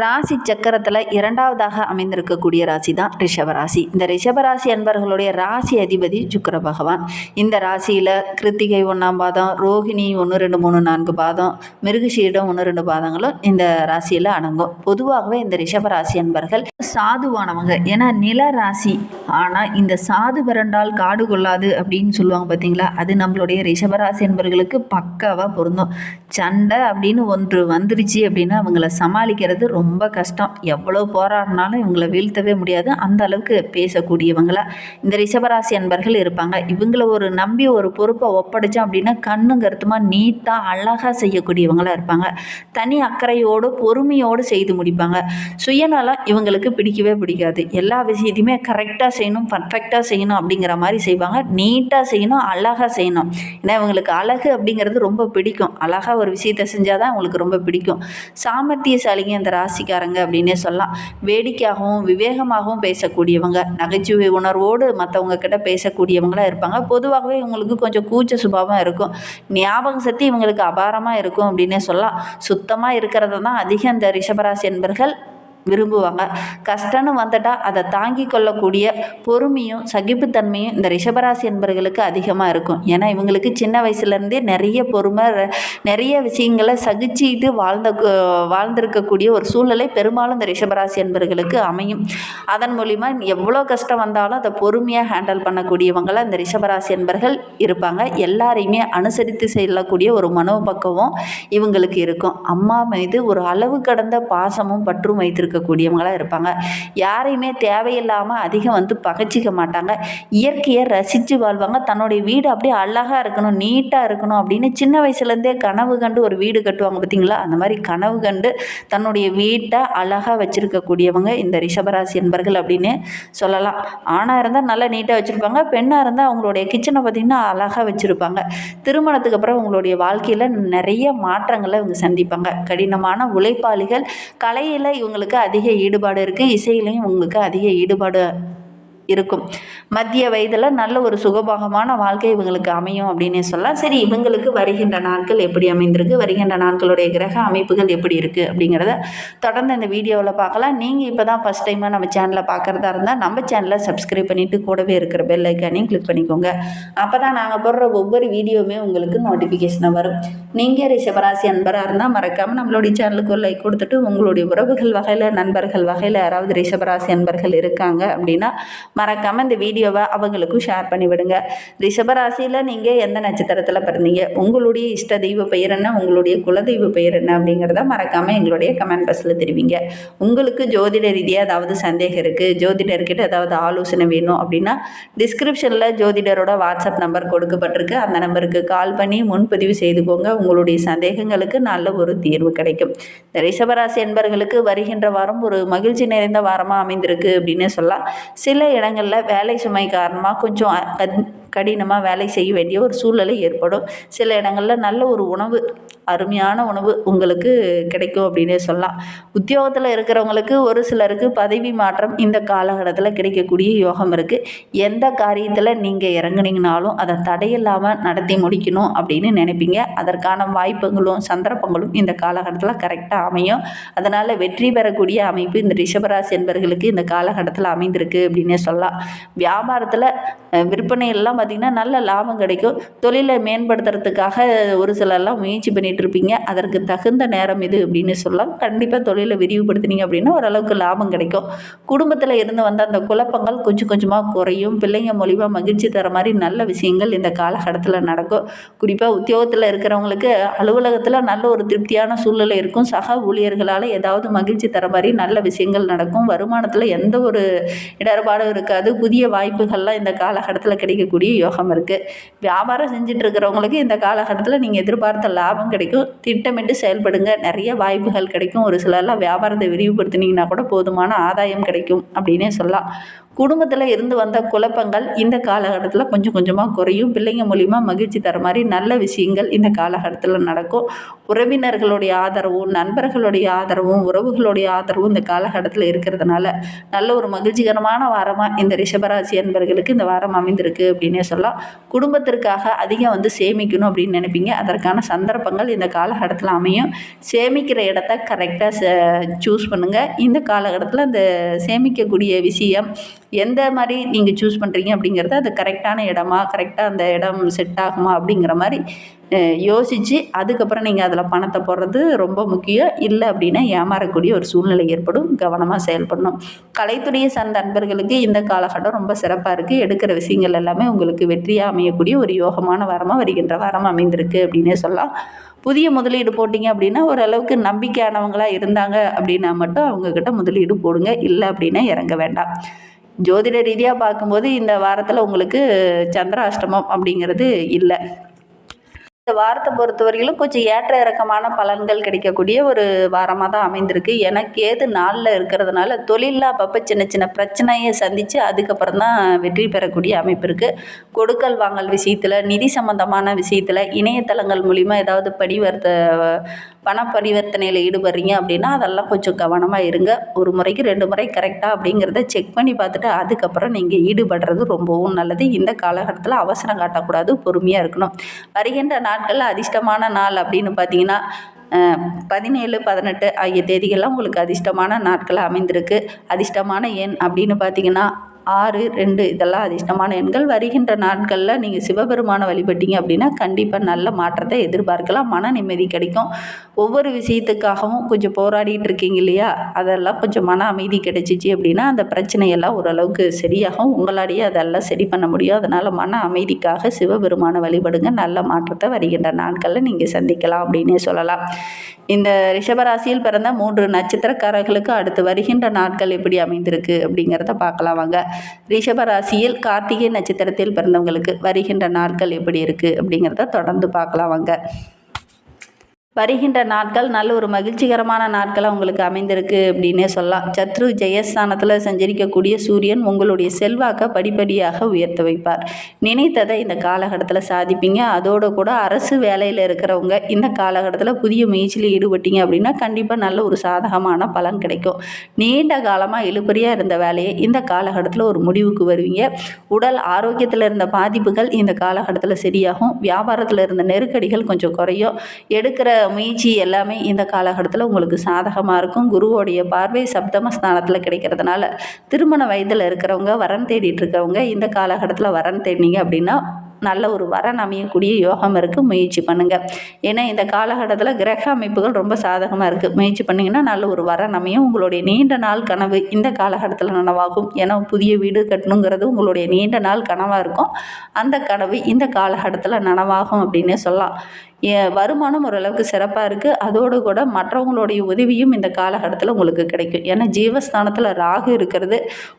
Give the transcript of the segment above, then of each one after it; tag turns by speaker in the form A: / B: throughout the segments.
A: ராசி சக்கரத்தில் இரண்டாவதாக அமைந்திருக்கக்கூடிய ராசி தான் ரிஷபராசி இந்த ரிஷபராசி அன்பர்களுடைய ராசி அதிபதி சுக்கர பகவான். இந்த ராசியில் கிருத்திகை ஒன்றாம் பாதம் ரோஹிணி ஒன்று ரெண்டு மூணு நான்கு பாதம் மிருகஷீடம் ஒன்று ரெண்டு பாதங்களும் இந்த ராசியில் அடங்கும். பொதுவாகவே இந்த ரிஷபராசி அன்பர்கள் சாதுவானவங்க. ஏன்னா நில ராசி ஆனால் இந்த சாது பிறண்டால் காடு கொள்ளாது அப்படின்னு சொல்லுவாங்க பார்த்தீங்களா அது நம்மளுடைய ரிஷபராசி அன்பர்களுக்கு பக்காவாக பொருந்தும். சண்டை அப்படின்னு ஒன்று வந்துருச்சு அப்படின்னா அவங்கள சமாளிக்கிறது ரொம்ப கஷ்டம். எவ்வளோ போராடினாலும் இவங்களை வீழ்த்தவே முடியாது. அந்த அளவுக்கு பேசக்கூடியவங்களா இந்த ரிஷபராசி அன்பர்கள் இருப்பாங்க. இவங்கள ஒரு நம்பி ஒரு பொறுப்பை ஒப்படைச்சோம் அப்படின்னா கண்ணும் கருத்துமாக நீட்டாக அழகாக செய்யக்கூடியவங்களாக இருப்பாங்க. தனி அக்கறையோடு பொறுமையோடு செய்து முடிப்பாங்க. சுயநலம் இவங்களுக்கு பிடிக்கவே பிடிக்காது. எல்லா விஷயத்தையுமே கரெக்டாக செய்யணும் பர்ஃபெக்டாக செய்யணும் அப்படிங்கிற மாதிரி செய்வாங்க. நீட்டாக செய்யணும் அழகாக செய்யணும். ஏன்னா இவங்களுக்கு அழகு அப்படிங்கிறது ரொம்ப பிடிக்கும். அழகாக ஒரு விஷயத்தை செஞ்சால் தான் இவங்களுக்கு ரொம்ப பிடிக்கும். சாமர்த்தியசாலிங்க இந்த ராசிக்காரங்க அப்படின்னே சொல்லலாம். வேடிக்கையாகவும் விவேகமாகவும் பேசக்கூடியவங்க நகைச்சுவை உணர்வோடு மற்றவங்க கிட்ட பேசக்கூடியவங்களாக இருப்பாங்க. பொதுவாகவே இவங்களுக்கு கொஞ்சம் கூச்ச சுபாவம் இருக்கும். ஞாபக சக்தி இவங்களுக்கு அபாரமாக இருக்கும் அப்படின்னே சொல்லலாம். சுத்தமாக இருக்கிறது தான் அதிகம் இந்த ரிஷபராசி என்பர்கள் விரும்புவாங்க. கஷ்டம்னு வந்துட்டால் அதை தாங்கி கொள்ளக்கூடிய பொறுமையும் சகிப்புத்தன்மையும் இந்த ரிஷபராசி என்பர்களுக்கு அதிகமாக இருக்கும். ஏன்னா இவங்களுக்கு சின்ன வயசுலேருந்தே நிறைய பொறுமை நிறைய விஷயங்களை சகிச்சிட்டு வாழ்ந்த வாழ்ந்திருக்கக்கூடிய ஒரு சூழ்நிலை பெரும்பாலும் இந்த ரிஷபராசி என்பர்களுக்கு அமையும். அதன் மூலிமா எவ்வளோ கஷ்டம் வந்தாலும் அதை பொறுமையாக ஹேண்டில் பண்ணக்கூடியவங்களாக இந்த ரிஷபராசி என்பர்கள் இருப்பாங்க. எல்லாரையுமே அனுசரித்து செல்லக்கூடிய ஒரு மனோபக்குவம் இவங்களுக்கு இருக்கும். அம்மா மீது ஒரு அளவு கடந்த பாசமும் பற்றும் வைத்திருக்கும். இருக்கக்கூடியவங்களாக இருப்பாங்க. யாரையுமே தேவையில்லாமல் அதிகம் வந்து பகைச்சிக்க மாட்டாங்க. இயற்கையை ரசித்து வாழ்வாங்க. தன்னுடைய வீடு அப்படியே அழகாக இருக்கணும் நீட்டாக இருக்கணும் அப்படின்னு சின்ன வயசுலேருந்தே கனவு கண்டு ஒரு வீடு கட்டுவாங்க பார்த்தீங்களா? அந்த மாதிரி கனவு கண்டு தன்னுடைய வீட்டை அழகாக வச்சுருக்கக்கூடியவங்க இந்த ரிஷபராசி என்பர்கள் அப்படின்னு சொல்லலாம். ஆணாக இருந்தால் நல்லா நீட்டாக வச்சுருப்பாங்க. பெண்ணாக இருந்தால் அவங்களுடைய கிச்சனை பார்த்திங்கன்னா அழகாக வச்சுருப்பாங்க. திருமணத்துக்கு அப்புறம் உங்களுடைய வாழ்க்கையில் நிறைய மாற்றங்களை இவங்க சந்திப்பாங்க. கடினமான உழைப்பாளிகள் கலையில் இவங்களுக்கு அதிக ஈடுபாடு இருக்குது இசையிலையும் உங்களுக்கு அதிக ஈடுபாடு இருக்கும். மத்திய வயதில் நல்ல ஒரு சுகபோகமான வாழ்க்கை இவங்களுக்கு அமையும் அப்படின்னே சொல்லலாம். சரி இவங்களுக்கு வருகின்ற நாட்கள் எப்படி அமைந்திருக்கு? வருகின்ற நாட்களுடைய கிரக அமைப்புகள் எப்படி இருக்குது அப்படிங்கிறத தொடர்ந்து இந்த வீடியோவில் பார்க்கலாம். நீங்கள் இப்போ தான் ஃபஸ்ட் டைமாக நம்ம சேனலை பார்க்குறதா இருந்தால் நம்ம சேனலை சப்ஸ்கிரைப் பண்ணிவிட்டு கூடவே இருக்கிற பெல் ஐக்கானையும் கிளிக் பண்ணிக்கோங்க. அப்போ தான் நாங்கள் போடுற ஒவ்வொரு வீடியோவுமே உங்களுக்கு நோட்டிஃபிகேஷனாக வரும். நீங்கள் ரிஷபராசி அன்பராக இருந்தால் மறக்காமல் நம்மளுடைய சேனலுக்கு ஒரு லைக் கொடுத்துட்டு உங்களுடைய உறவுகள் வகையில் நண்பர்கள் வகையில் யாராவது ரிஷபராசி அன்பர்கள் இருக்காங்க அப்படின்னா மறக்காமல் இந்த வீடியோவை அவங்களுக்கும் ஷேர் பண்ணிவிடுங்க. ரிஷபராசியில் நீங்கள் எந்த நட்சத்திரத்தில் பிறந்தீங்க? உங்களுடைய இஷ்ட தெய்வ பெயர் என்ன? உங்களுடைய குலதெய்வ பெயர் என்ன? அப்படிங்கிறத மறக்காமல் எங்களுடைய கமெண்ட் பாக்ஸில் தெரிவிங்க. உங்களுக்கு ஜோதிட ரீதியாக ஏதாவது சந்தேகம் இருக்குது ஜோதிடர்கிட்ட ஏதாவது ஆலோசனை வேணும் அப்படின்னா டிஸ்கிரிப்ஷனில் ஜோதிடரோட வாட்ஸ்அப் நம்பர் கொடுக்கப்பட்டிருக்கு. அந்த நம்பருக்கு கால் பண்ணி முன்பதிவு செய்துக்கோங்க. உங்களுடைய சந்தேகங்களுக்கு நல்ல ஒரு தீர்வு கிடைக்கும். இந்த ரிஷபராசி என்பர்களுக்கு வருகின்ற வாரம் ஒரு மகிழ்ச்சி நிறைந்த வாரமாக அமைந்திருக்கு அப்படின்னு சொல்லலாம். சில இடங்களில் வேலை சுமை காரணமாக கொஞ்சம் கடினமாக வேலை செய்ய வேண்டிய ஒரு சூழ்நிலை ஏற்படும். சில இடங்களில் நல்ல ஒரு உணவு அருமையான உணவு உங்களுக்கு கிடைக்கும் அப்படின்னே சொல்லலாம். உத்தியோகத்தில் இருக்கிறவங்களுக்கு ஒரு சிலருக்கு பதவி மாற்றம் இந்த காலகட்டத்தில் கிடைக்கக்கூடிய யோகம் இருக்குது எந்த காரியத்தில் நீங்கள் இறங்குனீங்கனாலும் அதை தடையில்லாமல் நடத்தி முடிக்கணும் அப்படின்னு நினைப்பீங்க. அதற்கான வாய்ப்புகளும் சந்தர்ப்பங்களும் இந்த காலகட்டத்தில் கரெக்டாக அமையும். அதனால் வெற்றி பெறக்கூடிய அமைப்பு இந்த ரிஷபராசி என்பர்களுக்கு இந்த காலகட்டத்தில் அமைந்திருக்கு அப்படின்னே சொல்லலாம். வியாபாரத்தில் விற்பனையெல்லாம் விற்பனை பார்த்திங்கன்னா நல்ல லாபம் கிடைக்கும். தொழிலை மேம்படுத்துறதுக்காக ஒரு சிலர்லாம் முயற்சி பண்ணிட்டு இருப்பீங்க. அதற்கு தகுந்த நேரம் இது அப்படின்னு சொல்லலாம் கண்டிப்பாக தொழிலை விரிவுபடுத்தினீங்க அப்படின்னா ஓரளவுக்கு லாபம் கிடைக்கும். குடும்பத்தில் இருந்து வந்த அந்த குழப்பங்கள் கொஞ்சம் கொஞ்சமாக குறையும். பிள்ளைங்க மூலிமா மகிழ்ச்சி தர மாதிரி நல்ல விஷயங்கள் இந்த காலகட்டத்தில் நடக்கும். குறிப்பாக உத்தியோகத்தில் இருக்கிறவங்களுக்கு அலுவலகத்தில் நல்ல ஒரு திருப்தியான சூழ்நிலை இருக்கும். சக ஊழியர்களால் ஏதாவது மகிழ்ச்சி தர மாதிரி நல்ல விஷயங்கள் நடக்கும். வருமானத்தில் எந்த ஒரு இடர்பாடும் இருக்காது. புதிய வாய்ப்புகள்லாம் இந்த காலகட்டத்தில் கிடைக்கக்கூடிய யோகம் இருக்குது வியாபாரம் செஞ்சிட்ருக்கிறவங்களுக்கு இந்த காலகட்டத்தில் நீங்கள் எதிர்பார்த்த லாபம் கிடைக்கும். திட்டமிட்டு செயல்படுங்க. நிறைய வாய்ப்புகள் கிடைக்கும். ஒரு சிலர்லாம் வியாபாரத்தை விரிவுபடுத்தினீங்கன்னா கூட போதுமான ஆதாயம் கிடைக்கும் அப்படின்னே சொல்லலாம். குடும்பத்தில் இருந்து வந்த குழப்பங்கள் இந்த காலகட்டத்தில் கொஞ்சம் கொஞ்சமாக குறையும். பிள்ளைங்க மூலிமா மகிழ்ச்சி தர மாதிரி நல்ல விஷயங்கள் இந்த காலகட்டத்தில் நடக்கும். உறவினர்களுடைய ஆதரவும் நண்பர்களுடைய ஆதரவும் உறவுகளுடைய ஆதரவும் இந்த காலகட்டத்தில் இருக்கிறதுனால நல்ல ஒரு மகிழ்ச்சிகரமான வாரமாக இந்த ரிஷபராசி அன்பர்களுக்கு இந்த வாரம் அமைந்திருக்கு அப்படின்னே சொல்லலாம். குடும்பத்திற்காக அதிகம் வந்து சேமிக்கணும் அப்படின்னு நினைப்பீங்க. அதற்கான சந்தர்ப்பங்கள் இந்த காலகட்டத்தில் அமையும். சேமிக்கிற இடத்த கரெக்டாக சூஸ் பண்ணுங்கள் இந்த காலகட்டத்தில் அந்த சேமிக்கக்கூடிய விஷயம் எந்த மாதிரி நீங்கள் சூஸ் பண்ணுறீங்க அப்படிங்கிறது அது கரெக்டான இடமா கரெக்டாக அந்த இடம் செட் ஆகுமா அப்படிங்கிற மாதிரி யோசித்து அதுக்கப்புறம் நீங்கள் அதில் பணத்தை போடுறது ரொம்ப முக்கியம். இல்லை அப்படின்னா ஏமாறக்கூடிய ஒரு சூழ்நிலை ஏற்படும். கவனமாக செயல்படணும். கலைத்துறையை சார்ந்த நண்பர்களுக்கு இந்த காலகட்டம் ரொம்ப சிறப்பாக இருக்குது எடுக்கிற விஷயங்கள் எல்லாமே உங்களுக்கு வெற்றியாக அமையக்கூடிய ஒரு யோகமான வாரமாக வருகின்ற வாரம் அமைந்திருக்கு அப்படின்னே சொல்லலாம். புதிய முதலீடு போட்டிங்க அப்படின்னா ஓரளவுக்கு நம்பிக்கையானவங்களாக இருந்தாங்க அப்படின்னா மட்டும் அவங்கக்கிட்ட முதலீடு போடுங்க. இல்லை அப்படின்னா இறங்க வேண்டாம். ஜோதிட ரீதியாக பார்க்கும்போது இந்த வாரத்தில் உங்களுக்கு சந்திராஷ்டமம் அப்படிங்கிறது இல்லை. இந்த வாரத்தை பொறுத்தவரையிலும் கொஞ்சம் ஏற்ற இறக்கமான பலன்கள் கிடைக்கக்கூடிய ஒரு வாரமாக தான் அமைந்திருக்கு. ஏன்னா கேது நாளில் இருக்கிறதுனால தொழிலில் அப்பப்போ சின்ன சின்ன பிரச்சனையை சந்தித்து அதுக்கப்புறம் தான் வெற்றி பெறக்கூடிய அமைப்பு இருக்குது கொடுக்கல் வாங்கல் விஷயத்தில் நிதி சம்மந்தமான விஷயத்தில் இணையதளங்கள் மூலிமா ஏதாவது படிவர்த்த பண பரிவர்த்தனையில் ஈடுபடுறீங்க அப்படின்னா அதெல்லாம் கொஞ்சம் கவனமாக இருங்க. ஒரு முறைக்கு ரெண்டு முறை கரெக்டாக அப்படிங்கிறத செக் பண்ணி பார்த்துட்டு அதுக்கப்புறம் நீங்கள் ஈடுபடுறது ரொம்பவும் நல்லது. இந்த காலகட்டத்தில் அவசரம் காட்டக்கூடாது பொறுமையாக இருக்கணும். வருகின்ற நாட்களில் அதிர்ஷ்டமான நாள் அப்படின்னு பார்த்தீங்கன்னா பதினேழு பதினெட்டு ஆகிய தேதிகள்லாம் உங்களுக்கு அதிர்ஷ்டமான நாட்களாக அமைந்திருக்கு. அதிர்ஷ்டமான எண் அப்படின்னு பார்த்தீங்கன்னா ஆறு ரெண்டு இதெல்லாம் அதிர்ஷ்டமான எண்கள். வருகின்ற நாட்களில் நீங்கள் சிவபெருமானை வழிபட்டீங்க அப்படின்னா கண்டிப்பாக நல்ல மாற்றத்தை எதிர்பார்க்கலாம். மன நிம்மதி கிடைக்கும். ஒவ்வொரு விஷயத்துக்காகவும் கொஞ்சம் போராடிட்டு இருக்கீங்க இல்லையா? அதெல்லாம் கொஞ்சம் மன அமைதி கிடைச்சிச்சு அப்படின்னா அந்த பிரச்சனையெல்லாம் ஓரளவுக்கு சரியாகும். உங்களாலேயே அதெல்லாம் சரி பண்ண முடியும். அதனால் மன அமைதிக்காக சிவபெருமானை வழிபடுங்க. நல்ல மாற்றத்தை வருகின்ற நாட்களில் நீங்கள் சந்திக்கலாம் அப்படின்னே சொல்லலாம். இந்த ரிஷபராசியில் பிறந்த மூன்று நட்சத்திரக்காரர்களுக்கு அடுத்து வருகின்ற நாட்கள் எப்படி அமைந்திருக்கு அப்படிங்கிறத பார்க்கலாம் வாங்க. ரிஷபராசியில் கார்த்திகை நட்சத்திரத்தில் பிறந்தவங்களுக்கு வருகின்ற நாட்கள் எப்படி இருக்குது அப்படிங்கிறத தொடர்ந்து பார்க்கலாம் வாங்க. வருகின்ற நாட்கள் நல்ல ஒரு மகிழ்ச்சிகரமான நாட்களாக உங்களுக்கு அமைந்திருக்கு அப்படின்னே சொல்லலாம். சத்ரு ஜெயஸ்தானத்தில் சஞ்சரிக்கக்கூடிய சூரியன் உங்களுடைய செல்வாக்கை படிப்படியாக உயர்த்த வைப்பார். நினைத்ததை இந்த காலகட்டத்தில் சாதிப்பீங்க. அதோடு கூட அரசு வேலையில் இருக்கிறவங்க இந்த காலகட்டத்தில் புதிய முயற்சியில் ஈடுபட்டீங்க அப்படின்னா கண்டிப்பாக நல்ல ஒரு சாதகமான பலன் கிடைக்கும். நீண்ட காலமாக இழுபறியாக இருந்த வேலையை இந்த காலகட்டத்தில் ஒரு முடிவுக்கு வருவீங்க. உடல் ஆரோக்கியத்தில் இருந்த பாதிப்புகள் இந்த காலகட்டத்தில் சரியாகும். வியாபாரத்தில் இருந்த நெருக்கடிகள் கொஞ்சம் குறையும். எடுக்கிற முயற்சி எல்லாமே இந்த காலகட்டத்தில் உங்களுக்கு சாதகமாக இருக்கும். குருவோடைய பார்வை சப்தம ஸ்தானத்தில் கிடைக்கிறதுனால திருமண வயதில் இருக்கிறவங்க வரன் தேடிட்டு இருக்கவங்க இந்த காலகட்டத்தில் வரன் தேடினீங்க அப்படின்னா நல்ல ஒரு வரன் அமையக்கூடிய யோகம் இருக்குது முயற்சி பண்ணுங்கள் ஏன்னா இந்த காலகட்டத்தில் கிரக அமைப்புகள் ரொம்ப சாதகமாக இருக்குது முயற்சி பண்ணிங்கன்னா நல்ல ஒரு வரன் அமையும். உங்களுடைய நீண்ட நாள் கனவு இந்த காலகட்டத்தில் நனவாகும். ஏன்னா புதிய வீடு கட்டணுங்கிறது உங்களுடைய நீண்ட நாள் கனவாக இருக்கும். அந்த கனவு இந்த காலகட்டத்தில் நனவாகும் அப்படின்னே சொல்லலாம். வருமானம் ஓரளவுக்கு சிறப்பாக இருக்குது அதோடு கூட மற்றவங்களுடைய உதவியும் இந்த காலகட்டத்தில் உங்களுக்கு கிடைக்கும். ஏன்னா ஜீவஸ்தானத்தில் ராகு இருக்கிறது.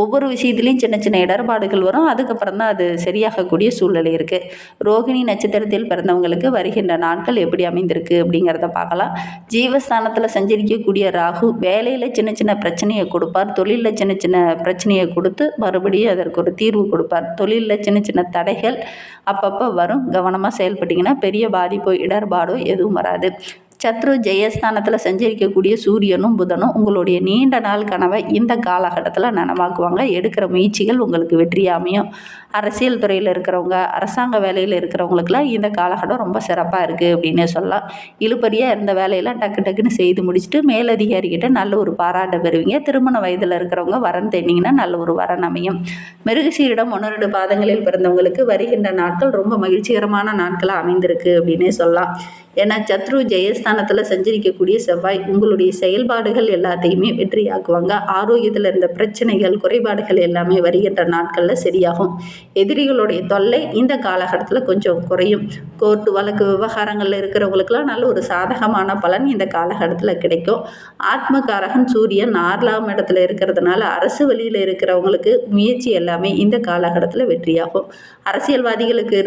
A: ஒவ்வொரு விஷயத்துலேயும் சின்ன சின்ன இடர்பாடுகள் வரும். அதுக்கப்புறம் தான் அது சரியாகக்கூடிய சூழ்நிலை இருக்குது ரோகிணி நட்சத்திரத்தில் பிறந்தவங்களுக்கு வருகின்ற நாட்கள் எப்படி அமைந்திருக்கு அப்படிங்கிறத பார்க்கலாம். ஜீவஸ்தானத்தில் சஞ்சரிக்கக்கூடிய ராகு வேலையில் சின்ன சின்ன பிரச்சனையை கொடுப்பார். தொழிலில் சின்ன சின்ன பிரச்சனையை கொடுத்து மறுபடியும் அதற்கு ஒரு தீர்வு கொடுப்பார். தொழிலில் சின்ன சின்ன தடைகள் அப்பப்போ வரும். கவனமாக செயல்பட்டிங்கன்னா பெரிய பாதிப்பு இடர்பாடோ எதுவும் வராது. சத்ரு ஜெயஸ்தானத்தில் சஞ்சரிக்கக்கூடிய சூரியனும் புதனும் உங்களுடைய நீண்ட நாள் கனவை இந்த காலகட்டத்தில் நனவாக்குவாங்க. எடுக்கிற முயற்சிகள் உங்களுக்கு வெற்றியாமையும் அரசியல் துறையில் இருக்கிறவங்க அரசாங்க வேலையில் இருக்கிறவங்களுக்குலாம் இந்த காலகட்டம் ரொம்ப சிறப்பாக இருக்குது அப்படின்னே சொல்லலாம். இழுபறியாக இருந்த வேலையெல்லாம் டக்கு டக்குன்னு செய்து முடிச்சுட்டு மேலதிகாரிகிட்ட நல்ல ஒரு பாராட்ட பெறுவீங்க. திருமண வயதில் இருக்கிறவங்க வரன் தேடிங்கன்னா நல்ல ஒரு வரன் அமையும். மிருகசீரிடம் ஒன்று ரெண்டு பாதங்களில் பிறந்தவங்களுக்கு வருகின்ற நாட்கள் ரொம்ப மகிழ்ச்சிகரமான நாட்களாக அமைந்திருக்கு அப்படின்னே சொல்லலாம். ஏன்னா சத்ரு ஜெயஸ்தானத்தில் சஞ்சரிக்கக்கூடிய செவ்வாய் உங்களுடைய செயல்பாடுகள் எல்லாத்தையுமே வெற்றியாக்குவாங்க. ஆரோக்கியத்தில் இருந்த பிரச்சனைகள் குறைபாடுகள் எல்லாமே வருகின்ற நாட்களில் சரியாகும். எதிரிகளுடைய தொல்லை இந்த காலகட்டத்தில் கொஞ்சம் குறையும். கோர்ட்டு வழக்கு விவகாரங்களில் இருக்கிறவங்களுக்கெல்லாம் நல்ல ஒரு சாதகமான பலன் இந்த காலகட்டத்தில் கிடைக்கும். ஆத்மகாரகன் சூரியன் ஆறாம் இடத்துல இருக்கிறதுனால அரசு வழியில் இருக்கிறவங்களுக்கு முயற்சி எல்லாமே இந்த காலகட்டத்தில் வெற்றியாகும். அரசியல்வாதிகளுக்கு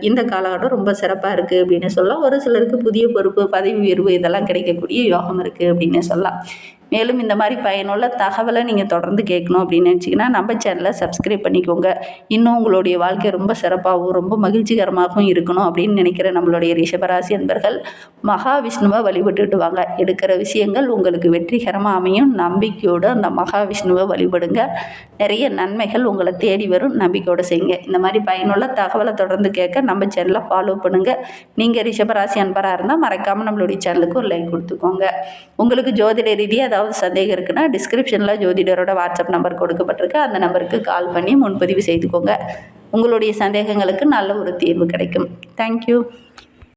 A: இந்த காலகட்டம் ரொம்ப சிறப்பாக இருக்குது அப்படின்னு சொல்லலாம். ஒரு சிலருக்கு புதிய பொறுப்பு பதவி உயர்வு இதெல்லாம் கிடைக்கக்கூடிய யோகம் இருக்குது அப்படின்னு சொல்லலாம். மேலும் இந்த மாதிரி பயனுள்ள தகவலை நீங்கள் தொடர்ந்து கேட்கணும் அப்படின்னு நினச்சிங்கன்னா நம்ம சேனலை சப்ஸ்கிரைப் பண்ணிக்கோங்க. இன்னும் உங்களுடைய வாழ்க்கை ரொம்ப சிறப்பாகவும் ரொம்ப மகிழ்ச்சிகரமாகவும் இருக்கணும் அப்படின்னு நினைக்கிற நம்மளுடைய ரிஷபராசி அன்பர்கள் மகாவிஷ்ணுவை வழிபட்டுட்டு வாங்க. எடுக்கிற விஷயங்கள் உங்களுக்கு வெற்றிகரமாக அமையும். நம்பிக்கையோடு அந்த மகாவிஷ்ணுவை வழிபடுங்க. நிறைய நன்மைகள் உங்களை தேடி வரும். நம்பிக்கையோடு செய்யுங்க. இந்த மாதிரி பயனுள்ள தகவலை தொடர்ந்து கேட்க நம்ம சேனலை ஃபாலோ பண்ணுங்கள் நீங்கள் ரிஷபராசி அன்பராக இருந்தால் மறக்காமல் நம்மளுடைய சேனலுக்கு ஒரு லைக் கொடுத்துக்கோங்க. உங்களுக்கு ஜோதிட ரீதியாக ஏதாவது சந்தேகம் இருக்குன்னா டிஸ்கிரிப்ஷனில் ஜோதிடரோட வாட்ஸ்அப் நம்பர் கொடுக்கப்பட்டிருக்கு. அந்த நம்பருக்கு கால் பண்ணி முன்பதிவு செய்துக்கோங்க. உங்களுடைய சந்தேகங்களுக்கு நல்ல ஒரு தீர்வு கிடைக்கும். தேங்க்யூ